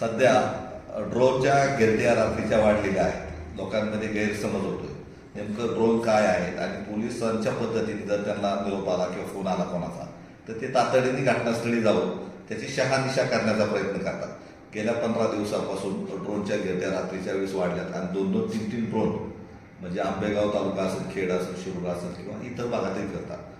सध्या ड्रोनच्या गिरट्या रात्रीच्या वाढलेल्या आहेत. लोकांमध्ये गैरसमज होतोय. नेमकं ड्रोन काय आहेत आणि पोलिसांच्या पद्धतीने जर त्यांना निरोप आला किंवा फोन आला कोणाचा तर ते तातडीने घटनास्थळी जाऊन त्याची शहानिशा करण्याचा प्रयत्न करतात. गेल्या पंधरा दिवसापासून ड्रोनच्या गिरट्या रात्रीच्या वेळेस वाढल्यात आणि दोन दोन तीन तीन ड्रोन म्हणजे आंबेगाव तालुका असेल खेड असेल शिरूर असेल किंवा इतर भागातही करतात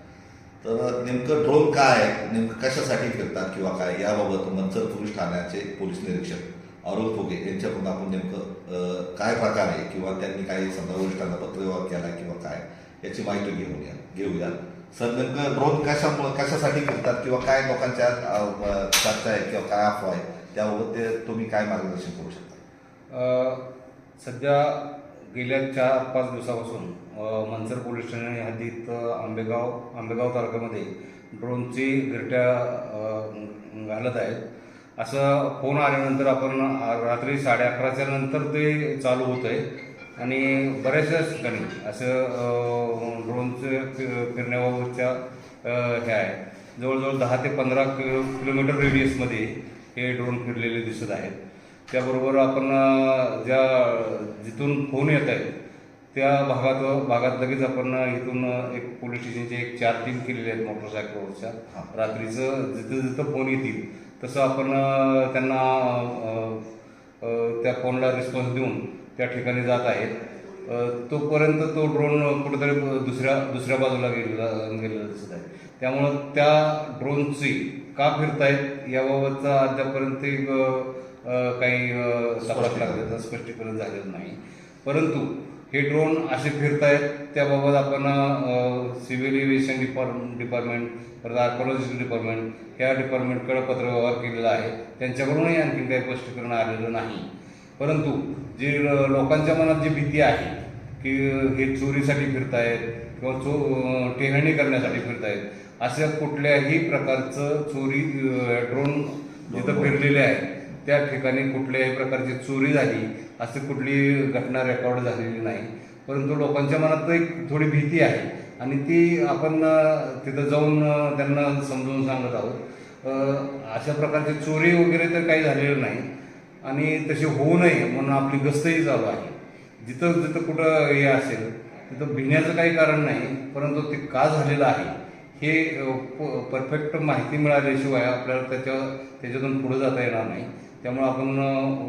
तर नेमकं ड्रोन काय आहे नेमकं कशासाठी फिरतात किंवा काय याबाबत मंचर पोलीस ठाण्याचे पोलीस निरीक्षक अरुण फुगे यांच्याकडून आपण नेमकं काय प्रकार आहे किंवा त्यांनी काही समजा वरिष्ठांना पत्रव्यवहार केला किंवा काय याची माहिती घेऊया घेऊया. सर नेमकं ड्रोन कशामुळे कशासाठी फिरतात किंवा काय लोकांच्या चर्चा आहे किंवा काय अफवा आहे त्याबाबत ते तुम्ही काय मार्गदर्शन करू शकता? सध्या गेल्या चार पाच दिवसापासून मनसर पोलीस ठाणे हद्दीत आंबेगाव आंबेगाव तालुक्यामध्ये ड्रोनची गिरट्या घालत आहेत. असं फोन आल्यानंतर आपण रात्री साडे अकराच्या नंतर ते चालू होत आहे आणि बऱ्याचशा ठिकाणी असं ड्रोनचं ड्रोनचे फिरण्याबाबतच्या हे आहे. जवळजवळ दहा ते पंधरा किलो किलोमीटर रेडियसमध्ये हे ड्रोन फिरलेले दिसत आहेत. त्याबरोबर आपण ज्या जिथून फोन येत आहेत त्या भागात भागात लगेच आपण इथून एक पोलीस स्टेशनचे एक चार टीम केलेले आहेत मोटरसायकलवरच्या. रात्रीचं जिथं जिथं फोन येतील तसं आपण त्यांना त्या फोनला रिस्पॉन्स देऊन त्या ठिकाणी जात आहेत. तोपर्यंत तो ड्रोन कुठेतरी दुसऱ्या दुसऱ्या बाजूला गेलेला गेलेला दिसत आहे. त्यामुळं त्या ड्रोनची का फिरतायत याबाबतचा अद्यापर्यंत एक, काही अ, तपास लागल्याचं स्पष्टीकरण झालेलं नाही. परंतु हे ड्रोन असे फिरत आहेत त्याबाबत आपण सिव्हिल एव्हिएशन डिपार्ट डिपार्टमेंट परत आर्कोलॉजिस्ट डिपार्टमेंट ह्या डिपार्टमेंटकडे पत्रव्यवहार केलेला आहे. त्यांच्याकडूनही आणखी काही स्पष्टीकरण आलेलं नाही. परंतु जी लोकांच्या मनात जी भीती आहे की हे चोरीसाठी फिरतायत किंवा चो टेहळणी करण्यासाठी फिरतायत अशा कुठल्याही प्रकारचं चोरी ड्रोन जिथं फिरलेले आहे त्या ठिकाणी कुठल्याही प्रकारची चोरी झाली अशी कुठली घटना रेकॉर्ड झालेली नाही. परंतु लोकांच्या मनात एक थोडी भीती आहे आणि ती आपण तिथं जाऊन त्यांना समजून सांगत आहोत. अशा प्रकारची चोरी वगैरे तर काही झालेलं नाही आणि तशी होऊ नये म्हणून आपली गस्तही चालू आहे. जिथं जिथं कुठं हे असेल तिथं भिण्याचं काही कारण नाही परंतु ते का झालेलं आहे हे परफेक्ट माहिती मिळाल्याशिवाय आपल्याला त्याच्या त्याच्यातून पुढे जाता येणार नाही. त्यामुळे आपण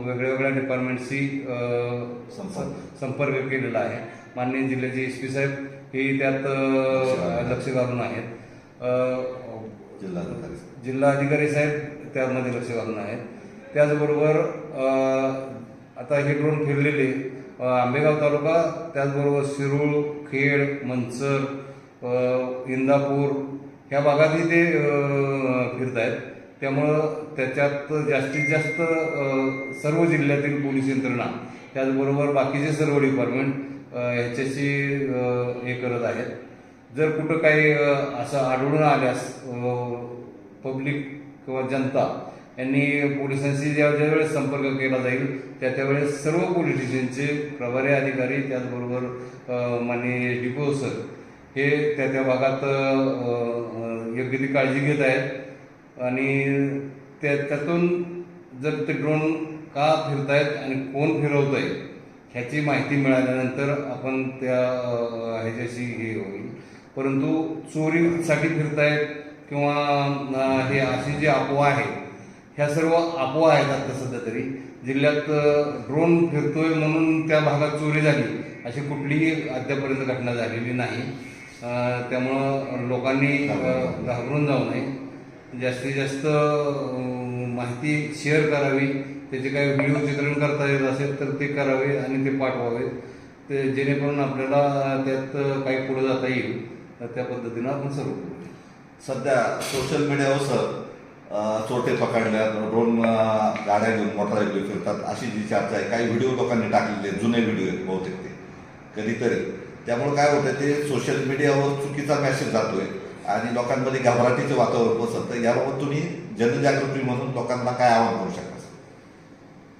वेगळ्या वेगळ्या डिपार्टमेंटशी संपर्क. संपर्क केलेला आहे. माननीय जिल्ह्याचे एस पी साहेब हे त्यात लक्ष घालून आहेत. अ, जिल्हाधिकारी जिल्हाधिकारी साहेब त्यामध्ये लक्ष घालून आहेत. त्याचबरोबर आता हे ड्रोन फिरलेले आंबेगाव तालुका त्याचबरोबर शिरूळ खेड मंचर इंदापूर ह्या भागातही ते फिरत आहेत त्यामुळं त्याच्यात जास्तीत जास्त सर्व जिल्ह्यातील पोलीस यंत्रणा त्याचबरोबर बाकीचे सर्व डिपार्टमेंट ह्याच्याशी हे करत आहेत. जर कुठं काही असं आढळून आल्यास पब्लिक किंवा जनता यांनी पोलिसांशी ज्या ज्यावेळेस संपर्क केला जाईल त्या त्यावेळेस सर्व पोलीस स्टेशनचे प्रभारी अधिकारी त्याचबरोबर अ, माननीय डिपो सर हे त्या त्या भागात योग्य ती काळजी घेत आहेत. आणि त्या त्यातून जर ते ड्रोन का फिरतायत आणि कोण फिरवत आहे ह्याची माहिती मिळाल्यानंतर आपण त्या ह्याच्याशी हे होईल. परंतु चोरीसाठी फिरतायत किंवा हे अशी जी अफवा आहे ह्या सर्व अफवा आहेत आता सध्या तरी. जिल्ह्यात ड्रोन फिरतोय म्हणून त्या भागात चोरी झाली अशी कुठलीही अद्यापर्यंत घटना झालेली नाही. त्यामुळं लोकांनी घाबरून जाऊ नये. जास्तीत जास्त माहिती शेअर करावी. त्याचे काही व्हिडिओ चित्रण करता येत असेल तर ते करावे आणि ते पाठवावे. ते जेणेकरून आपल्याला त्यात काही पुढे जाता येईल. त्या पद्धतीनं आपण सर्व करू सध्या सोशल मीडियावर सर चोरटे पकडल्यात ड्रोन गाड्या घेऊन मोटरसायकल फिरतात. अशी जी चर्चा आहे काही व्हिडिओ लोकांनी टाकलेले जुने व्हिडिओ आहेत बहुतेक ते. कधीतरी. त्यामुळे काय होतं ते सोशल मीडियावर चुकीचा मेसेज जातोय आणि लोकांमध्ये घबराटीचे वातावरण पसरतं. याबाबत तुम्ही जनजागृती म्हणून लोकांना काय आवाहन करू शकता?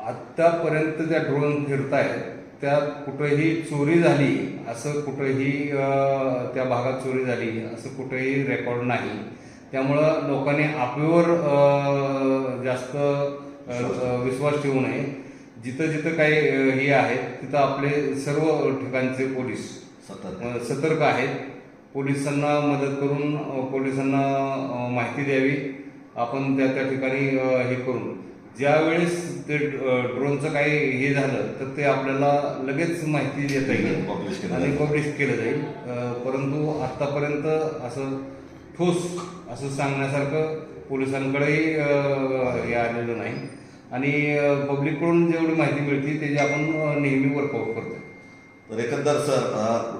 आत्तापर्यंत ज्या ड्रोन फिरतायत त्या कुठंही चोरी झाली असं कुठंही त्या भागात चोरी झाली असं कुठंही रेकॉर्ड नाही. त्यामुळं लोकांनी आपल्यावर जास्त विश्वास ठेवू नये. जिथं जिथं काही हे आहेत तिथं आपले सर्व ठिकाणचे पोलीस सतत अ, सतर्क आहेत. पोलिसांना मदत करून पोलिसांना माहिती द्यावी. आपण त्या त्या ठिकाणी हे करून ज्या वेळेस ते ड्रोनचं काही हे झालं तर ते आपल्याला लगेच माहिती देता येईल पब्लिश केलं आणि. पब्लिश केलं जाईल. परंतु आतापर्यंत असं ठोस असं सांगण्यासारखं पोलिसांकडेही हे आलेलं नाही. आणि पब्लिककडून जेवढी माहिती मिळते त्याची आपण नेहमी वर्कआउट करतो तर एकंदर सर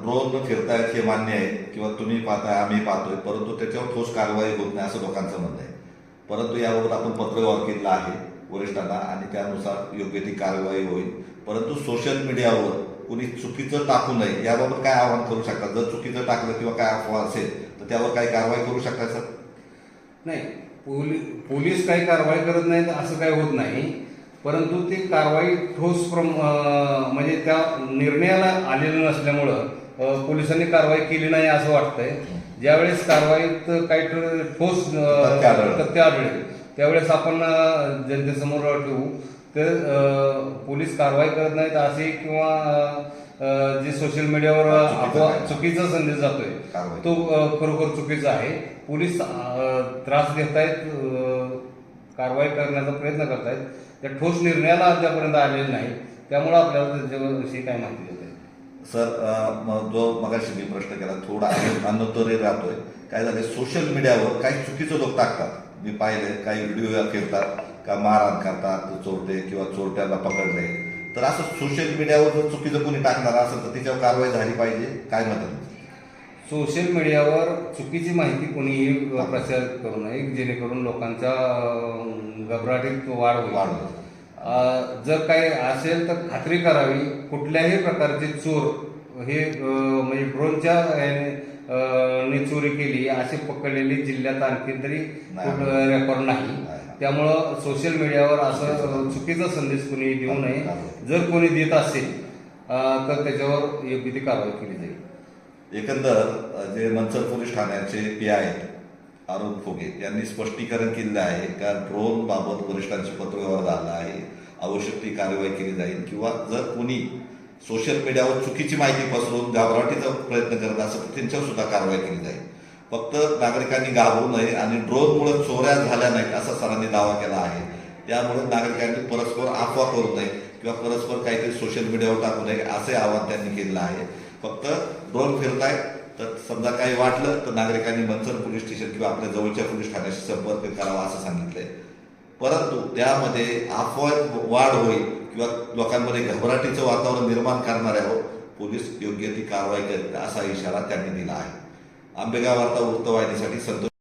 ड्रोन फिरतायत हे मान्य आहे किंवा तुम्ही पाहताय आम्ही पाहतोय परंतु त्याच्यावर ठोस कारवाई होत नाही असं लोकांचं म्हणणं आहे. परंतु याबाबत आपण पत्रव्यवहार केलेला आहे वरिष्ठांना आणि त्यानुसार योग्य ती कारवाई होईल. परंतु सोशल मीडियावर कुणी चुकीचं टाकू नये याबाबत काय आवाहन करू शकतात जर चुकीचं टाकलं किंवा काय अफवा असेल तर त्यावर काही कारवाई करू शकता सर? नाही पोलीस पोलीस काही कारवाई करत नाहीत असं काही होत नाही. परंतु ती कारवाई ठोस प्रम म्हणजे त्या निर्णयाला आलेलं नसल्यामुळं पोलिसांनी कारवाई केली नाही असं वाटतंय. ज्यावेळेस कारवाईत काही ठोस तथ्य आढळलं. त्यावेळेस आपण जनतेसमोर ठेवू. तर पोलीस कारवाई करत नाहीत असे किंवा जे सोशल मीडियावर काय? चुकीचा संदेश जातोय. तो खरोखर चुकीचा आहे. पोलीस त्रास देत आहेत कारवाई करण्याचा प्रयत्न करतायत. त्या ठोस निर्णयाला अद्यापर्यंत आलेले नाही त्यामुळे आपल्याला त्याच्याविषयी काय माहिती देत आहे सर जो मगाशी मी प्रश्न केला थोडा अन्नोत्तरी राहतोय. काय झालंय? सोशल मीडियावर काही चुकीचे लोक टाकतात. मी पाहिले काही व्हिडिओ फिरतात का मारहाण करतात चोरटे किंवा चोरट्याला पकडले. तर असं सोशल मीडियावर जर चुकीचं कोणी टाकणार असेल तर त्याच्यावर कारवाई झाली पाहिजे. काय मत? सोशल मीडियावर चुकीची माहिती कोणीही प्रसारित करू नये जेणेकरून लोकांच्या अ, घबराटीत वाढ वाढ जर काही असेल तर खात्री करावी कुठल्याही प्रकारचे चोर हे म्हणजे ड्रोनच्या ने चोरी केली अशी पकडलेली जिल्ह्यात आणखी तरी रेकॉर्ड नाही. त्यामुळं सोशल मीडियावर असं चुकीचा संदेश कोणी देऊ नये. जर कोणी देत असेल तर त्याच्यावर योग्य ती कारवाई केली जाईल. एकंदर जे मंचर पोलीस ठाण्याचे पी आय आहेत अरुण फुगे यांनी स्पष्टीकरण केलेलं आहे का ड्रोन बाबत वरिष्ठांशी पत्रव्यवहार झाला आहे आवश्यक ती कारवाई केली जाईल किंवा जर कोणी सोशल मीडियावर चुकीची माहिती पसरून घाबराटीचा प्रयत्न करत असेल तर त्यांच्यावर सुद्धा कारवाई केली जाईल. फक्त नागरिकांनी घाबरू नये आणि ड्रोनमुळे चोऱ्या झाल्या नाहीत असा सरांनी दावा केला आहे. त्यामुळे नागरिकांनी परस्पर अफवा करू नये किंवा परस्पर काहीतरी सोशल मीडियावर टाकू नये असे आवाहन त्यांनी केलेलं आहे. फक्त ड्रोन फिरताय तर समजा काही वाटलं तर नागरिकांनी मंचर पोलीस स्टेशन किंवा आपल्या जवळच्या पोलीस ठाण्याशी संपर्क करावा असं सांगितलंय. परंतु त्यामध्ये अफवा वाढ होईल किंवा लोकांमध्ये घबराटीचं वातावरण निर्माण करणाऱ्यावर पोलीस योग्य ती कारवाई करतील असा इशारा त्यांनी दिला आहे. आंबेगाव वार्ता वृत्तवाहिनीसाठी संतोष